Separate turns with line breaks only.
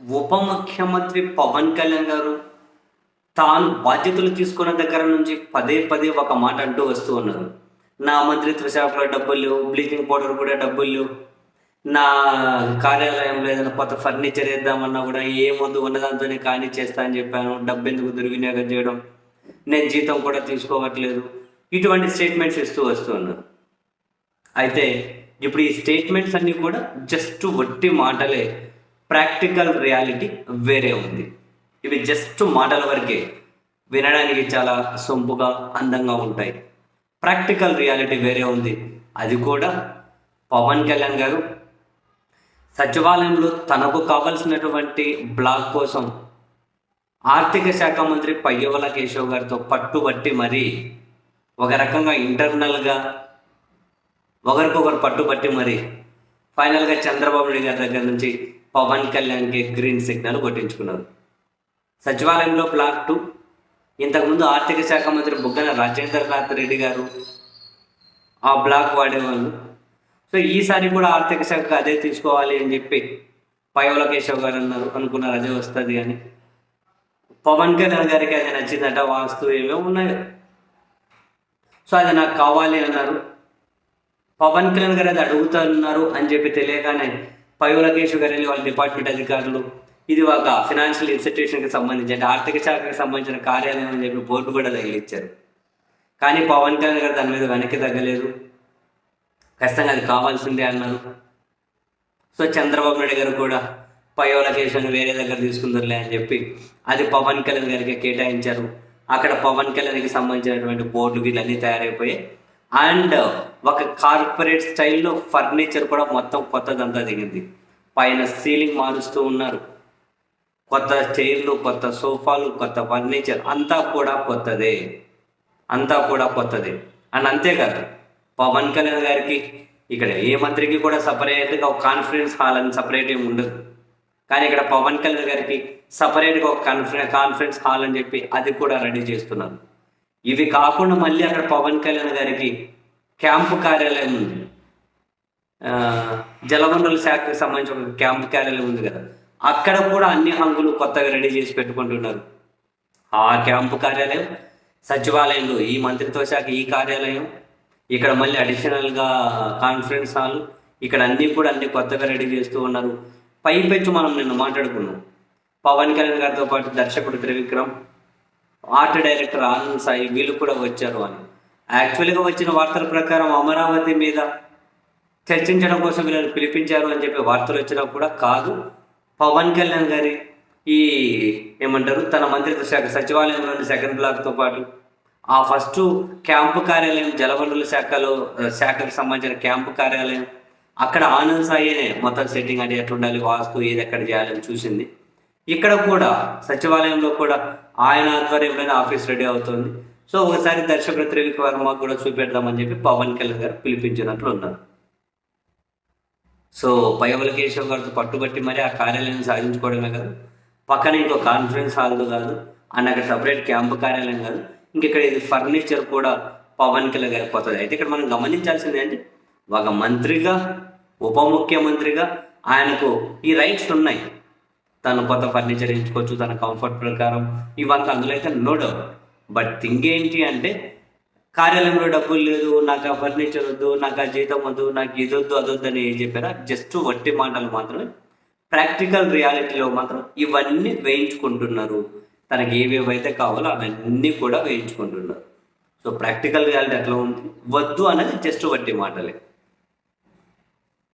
ఉప ముఖ్యమంత్రి పవన్ కళ్యాణ్ గారు తాను బాధ్యతలు తీసుకున్న దగ్గర నుంచి పదే పదే ఒక మాట అంటూ వస్తూ ఉన్నారు. నా మంత్రిత్వ శాఖలో డబ్బులు లేవు బ్లీచింగ్ పౌడర్ కూడా డబ్బులు లేవు నా కార్యాలయంలో ఏదైనా కొత్త ఫర్నిచర్ వేద్దామన్నా కూడా ఏ ముందు ఉన్నదాంతోనే కానీ చేస్తా అని చెప్పాను. డబ్బు ఎందుకు దుర్వినియోగం చేయడం? నేను జీతం కూడా తీసుకోవట్లేదు. ఇటువంటి స్టేట్మెంట్స్ ఇస్తూ వస్తూ ఉన్నారు. అయితే ఇప్పుడు ఈ స్టేట్మెంట్స్ అన్నీ కూడా జస్ట్ వట్టి మాటలే. ప్రాక్టికల్ రియాలిటీ వేరే ఉంది. ఇవి జస్ట్ మాటల వరకే వినడానికి చాలా సొంపుగా అందంగా ఉంటాయి. ప్రాక్టికల్ రియాలిటీ వేరే ఉంది. అది కూడా పవన్ కళ్యాణ్ గారు. సచివాలయంలో తనకు కావలసినటువంటి బ్లాక్ కోసం ఆర్థిక శాఖ మంత్రి పయ్యవల కేశవ్ గారితో పట్టుబట్టి మరీ ఒక రకంగా ఇంటర్నల్గా ఒకరికొకరు పట్టుబట్టి మరి ఫైనల్గా చంద్రబాబు నాయుడు గారి దగ్గర నుంచి పవన్ కళ్యాణ్కి గ్రీన్ సిగ్నల్ కొట్టించుకున్నారు. సచివాలయంలో బ్లాక్ టూ ఇంతకుముందు ఆర్థిక శాఖ మంత్రి బుగ్గన రాజేంద్రనాథ్ రెడ్డి గారు ఆ బ్లాక్ వాడేవాళ్ళు. సో ఈసారి కూడా ఆర్థిక శాఖ అదే తీసుకోవాలి అని చెప్పి పయోల కేశవ్ గారు అన్నారు అనుకున్నారు అదే వస్తుంది అని. పవన్ కళ్యాణ్ గారికి అది నచ్చిందట వాస్తు ఏమేమి ఉన్నాయి. సో అది నాకు కావాలి అన్నారు. పవన్ కళ్యాణ్ గారు అది అడుగుతున్నారు అని చెప్పి తెలియగానే పైవలకేష్ గరేలి వాళ్ళ డిపార్ట్మెంట్ అధికారులు ఇది ఒక ఫినాన్షియల్ ఇన్స్టిట్యూషన్కి సంబంధించి అంటే ఆర్థిక శాఖకి సంబంధించిన కార్యాలయం అని చెప్పి బోర్డు కూడా తగిలిచ్చారు కానీ పవన్ కళ్యాణ్ గారు దాని మీద వెనక్కి తగ్గలేదు. ఖచ్చితంగా అది కావాల్సిందే అన్నారు. సో చంద్రబాబు నాయుడు గారు కూడా పయోలకేషన్ వేరే దగ్గర తీసుకుందరులే అని చెప్పి అది పవన్ కళ్యాణ్ గారికి కేటాయించారు. అక్కడ పవన్ కళ్యాణ్కి సంబంధించినటువంటి బోర్డులు వీళ్ళన్నీ తయారైపోయాయి. అండ్ ఒక కార్పొరేట్ స్టైల్లో ఫర్నిచర్ కూడా మొత్తం కొత్తదంతా దిగింది. పైన సీలింగ్ మారుస్తూ ఉన్నారు. కొత్త చైర్లు కొత్త సోఫాలు కొత్త ఫర్నిచర్ అంతా కూడా కొత్తదే. అంతా కూడా కొత్తదే. అండ్ అంతేకాదు పవన్ కళ్యాణ్ గారికి ఇక్కడ ఏ మంత్రికి కూడా సపరేట్గా ఒక కాన్ఫరెన్స్ హాల్ అని సపరేట్ ఏమి ఉండదు. కానీ ఇక్కడ పవన్ కళ్యాణ్ గారికి సపరేట్గా ఒక కాన్ఫరెన్స్ కాన్ఫరెన్స్ హాల్ అని చెప్పి అది కూడా రెడీ చేస్తున్నారు. ఇవి కాకుండా మళ్ళీ అక్కడ పవన్ కళ్యాణ్ గారికి క్యాంపు కార్యాలయం ఉంది. జలవనరుల శాఖకు సంబంధించి ఒక క్యాంపు కార్యాలయం ఉంది కదా. అక్కడ కూడా అన్ని హంగులు కొత్తగా రెడీ చేసి పెట్టుకుంటున్నారు. ఆ క్యాంపు కార్యాలయం సచివాలయంలో ఈ మంత్రిత్వ శాఖ ఈ కార్యాలయం ఇక్కడ మళ్ళీ అడిషనల్గా కాన్ఫరెన్స్ హాల్ ఇక్కడ అన్నీ కూడా అన్ని కొత్తగా రెడీ చేస్తూ ఉన్నారు. పైపెచ్చు మనం నిన్న మాట్లాడుకున్నాం. పవన్ కళ్యాణ్ గారితో పాటు దర్శకుడు త్రివిక్రమ్ ఆర్ట్ డైరెక్టర్ ఆనంద్ సాయి వీళ్ళు కూడా వచ్చారు అని. యాక్చువల్గా వచ్చిన వార్తల ప్రకారం అమరావతి మీద చర్చించడం కోసం వీళ్ళని పిలిపించారు అని చెప్పి వార్తలు వచ్చినా కూడా కాదు. పవన్ కళ్యాణ్ గారి ఈ ఏమంటారు తన మంత్రిత్వ శాఖ సచివాలయంలోని సెకండ్ బ్లాక్తో పాటు ఆ ఫస్ట్ క్యాంపు కార్యాలయం జలవనరుల శాఖలో శాఖకు సంబంధించిన క్యాంపు కార్యాలయం అక్కడ ఆనంద్ సాయినే మొత్తం సెట్టింగ్ అంటే ఎట్లుండాలి వాస్తు ఏది ఎక్కడ చేయాలని చూసింది. ఇక్కడ కూడా సచివాలయంలో కూడా ఆయన ఆధ్వర్యంలోనే ఆఫీస్ రెడీ అవుతుంది. సో ఒకసారి దర్శకుడు త్రివిక్ వర్మ కూడా చూపెడదామని చెప్పి పవన్ కళ్యాణ్ గారు పిలిపించినట్లు ఉన్నారు. సో పయ్యవల కేశవ్ గారితో పట్టుబట్టి మరి ఆ కార్యాలయం సాధించుకోవడమే కాదు పక్కన ఇంకో కాన్ఫరెన్స్ హాల్ కాదు అండ్ అక్కడ సపరేట్ క్యాంపు కార్యాలయం కాదు ఇంకెక్కడ ఇది ఫర్నిచర్ కూడా పవన్ కళ్యాణ్ గారికి పోతుంది అయితే ఇక్కడ మనం గమనించాల్సింది ఏంటి? ఒక మంత్రిగా ఉప ముఖ్యమంత్రిగా ఆయనకు ఈ రైట్స్ ఉన్నాయి. తను కొత్త ఫర్నిచర్ ఎంచుకోవచ్చు తన కంఫర్ట్ ప్రకారం. ఇవంతా అందులో అయితే నో డౌట్ బట్ థింగ్ ఏంటి అంటే కార్యాలయంలో డబ్బులు లేదు నాకు ఆ ఫర్నిచర్ వద్దు నాకు ఆ జీతం వద్దు నాకు ఇది వద్దు అదొద్దు అని ఏం చెప్పారా? జస్ట్ వట్టి మాటలు మాత్రమే. ప్రాక్టికల్ రియాలిటీలో మాత్రం ఇవన్నీ వేయించుకుంటున్నారు. తనకి ఏవేవైతే కావాలో అవన్నీ కూడా వేయించుకుంటున్నారు. సో ప్రాక్టికల్ రియాలిటీ ఎట్లా ఉంది. వద్దు అనేది జస్ట్ వట్టి మాటలే.